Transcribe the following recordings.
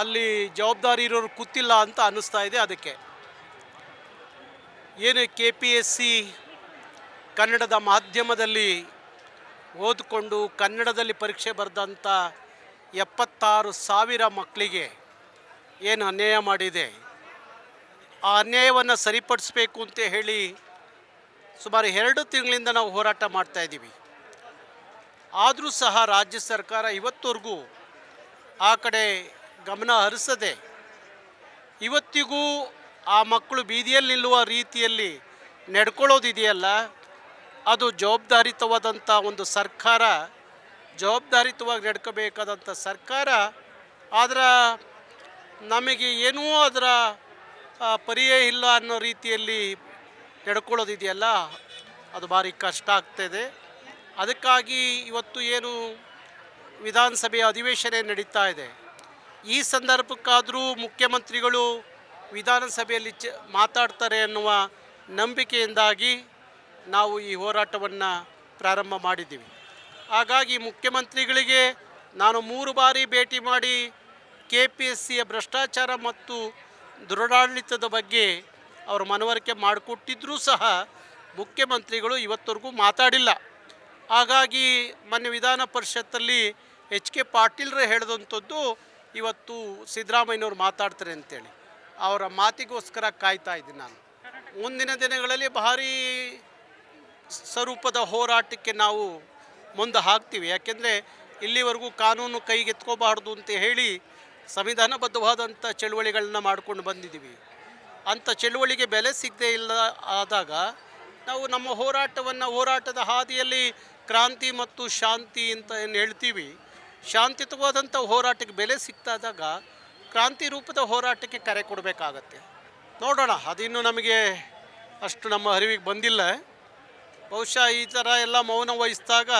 ಅಲ್ಲಿ ಜವಾಬ್ದಾರಿ ಇರೋರು ಕೂತಿಲ್ಲ ಅಂತ ಅನ್ನಿಸ್ತಾ ಇದೆ ಅದಕ್ಕೆ. ಏನು ಕೆ ಪಿ ಎಸ್ ಸಿ ಕನ್ನಡದ ಮಾಧ್ಯಮದಲ್ಲಿ ಓದಿಕೊಂಡು ಕನ್ನಡದಲ್ಲಿ ಪರೀಕ್ಷೆ ಬರೆದಂಥ ಎಪ್ಪತ್ತಾರು ಸಾವಿರ ಮಕ್ಕಳಿಗೆ ಏನು ಅನ್ಯಾಯ ಮಾಡಿದೆ. ಆ ಅನ್ಯಾಯವನ್ನು ಸರಿಪಡಿಸಬೇಕು ಅಂತ ಹೇಳಿ ಸುಮಾರು ಎರಡು ತಿಂಗಳಿಂದ ನಾವು ಹೋರಾಟ ಮಾಡ್ತಾಯಿದ್ದೀವಿ ಆದರೂ ಸಹ ರಾಜ್ಯ ಸರ್ಕಾರ ಇವತ್ತವರೆಗೂ ಆ ಕಡೆ ಗಮನ ಹರಿಸದೆ ಇವತ್ತಿಗೂ ಆ ಮಕ್ಕಳು ಬೀದಿಯಲ್ಲಿ ನಿಲ್ಲುವ ರೀತಿಯಲ್ಲಿ ನಡ್ಕೊಳ್ಳೋದಿದೆಯಲ್ಲ, ಅದು ಜವಾಬ್ದಾರಿತವಾದಂಥ ಒಂದು ಸರ್ಕಾರ, ಜವಾಬ್ದಾರಿತವಾಗಿ ನಡ್ಕೋಬೇಕಾದಂಥ ಸರ್ಕಾರ ಅದರ ನಮಗೆ ಏನೂ ಅದರ ಪರಿಯೇ ಇಲ್ಲ ಅನ್ನೋ ರೀತಿಯಲ್ಲಿ ನಡ್ಕೊಳ್ಳೋದಿದೆಯಲ್ಲ, ಅದು ಭಾರಿ ಕಷ್ಟ ಆಗ್ತಾಯಿದೆ ಅದಕ್ಕಾಗಿ ಇವತ್ತು ಏನು ವಿಧಾನಸಭೆಯ ಅಧಿವೇಶನ ನಡೀತಾ ಇದೆ. ಈ ಸಂದರ್ಭಕ್ಕಾದರೂ ಮುಖ್ಯಮಂತ್ರಿಗಳು ವಿಧಾನಸಭೆಯಲ್ಲಿ ಚ ಮಾತಾಡ್ತಾರೆ ಅನ್ನುವ ನಂಬಿಕೆಯಿಂದಾಗಿ ನಾವು ಈ ಹೋರಾಟವನ್ನು ಪ್ರಾರಂಭ ಮಾಡಿದ್ದೀವಿ. ಹಾಗಾಗಿ ಮುಖ್ಯಮಂತ್ರಿಗಳಿಗೆ ನಾನು ಮೂರು ಬಾರಿ ಭೇಟಿ ಮಾಡಿ ಕೆ ಪಿ ಎಸ್ ಸಿಯ ಭ್ರಷ್ಟಾಚಾರ ಮತ್ತು ದುರಡಾಡಳಿತದ ಬಗ್ಗೆ ಅವರು ಮನವರಿಕೆ ಮಾಡಿಕೊಟ್ಟಿದ್ರೂ ಸಹ ಮುಖ್ಯಮಂತ್ರಿಗಳು ಇವತ್ತವರೆಗೂ ಮಾತಾಡಿಲ್ಲ. ಹಾಗಾಗಿ ಮೊನ್ನೆ ವಿಧಾನ ಪರಿಷತ್ತಲ್ಲಿ ಎಚ್ ಕೆ ಪಾಟೀಲ್ರೇ ಹೇಳಿದಂಥದ್ದು ಇವತ್ತು ಸಿದ್ದರಾಮಯ್ಯನವ್ರು ಮಾತಾಡ್ತಾರೆ ಅಂತೇಳಿ. ಅವರ ಮಾತಿಗೋಸ್ಕರ ಕಾಯ್ತಾ ಇದ್ದೀನಿ ನಾನು. ಮುಂದಿನ ದಿನಗಳಲ್ಲಿ ಭಾರಿ ಸ್ವರೂಪದ ಹೋರಾಟಕ್ಕೆ ನಾವು ಮುಂದೆ ಹಾಕ್ತೀವಿ. ಯಾಕೆಂದರೆ ಇಲ್ಲಿವರೆಗೂ ಕಾನೂನು ಕೈಗೆತ್ಕೋಬಾರ್ದು ಅಂತ ಹೇಳಿ ಸಂವಿಧಾನಬದ್ಧವಾದಂಥ ಚಳುವಳಿಗಳನ್ನ ಮಾಡ್ಕೊಂಡು ಬಂದಿದ್ದೀವಿ. ಅಂಥ ಚಳುವಳಿಗೆ ಬೆಲೆ ಸಿಗದೇ ಇಲ್ಲ ಆದಾಗ ನಾವು ನಮ್ಮ ಹೋರಾಟವನ್ನು ಹೋರಾಟದ ಹಾದಿಯಲ್ಲಿ ಕ್ರಾಂತಿ ಮತ್ತು ಶಾಂತಿ ಅಂತ ಏನು ಹೇಳ್ತೀವಿ ಶಾಂತಿಯುತವಾದಂಥ ಹೋರಾಟಕ್ಕೆ ಬೆಲೆ ಸಿಗ್ತಾದಾಗ ಕ್ರಾಂತಿ ರೂಪದ ಹೋರಾಟಕ್ಕೆ ಕರೆ ಕೊಡಬೇಕಾಗತ್ತೆ. ನೋಡೋಣ, ಅದಿನ್ನೂ ನಮಗೆ ಅಷ್ಟು ನಮ್ಮ ಅರಿವಿಗೆ ಬಂದಿಲ್ಲ. ಬಹುಶಃ ಈ ಥರ ಎಲ್ಲ ಮೌನ ವಹಿಸಿದಾಗ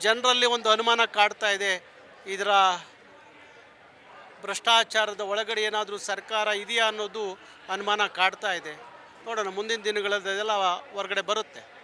ಜನರಲ್ಲಿ ಒಂದು ಅನುಮಾನ ಕಾಡ್ತಾ ಇದೆ. ಇದರ ಭ್ರಷ್ಟಾಚಾರದ ಒಳಗಡೆ ಏನಾದರೂ ಸರ್ಕಾರ ಇದೆಯಾ ಅನ್ನೋದು ಅನುಮಾನ ಕಾಡ್ತಾ ಇದೆ. ನೋಡೋಣ, ಮುಂದಿನ ದಿನಗಳದ್ದೆಲ್ಲ ಹೊರಗಡೆ ಬರುತ್ತೆ.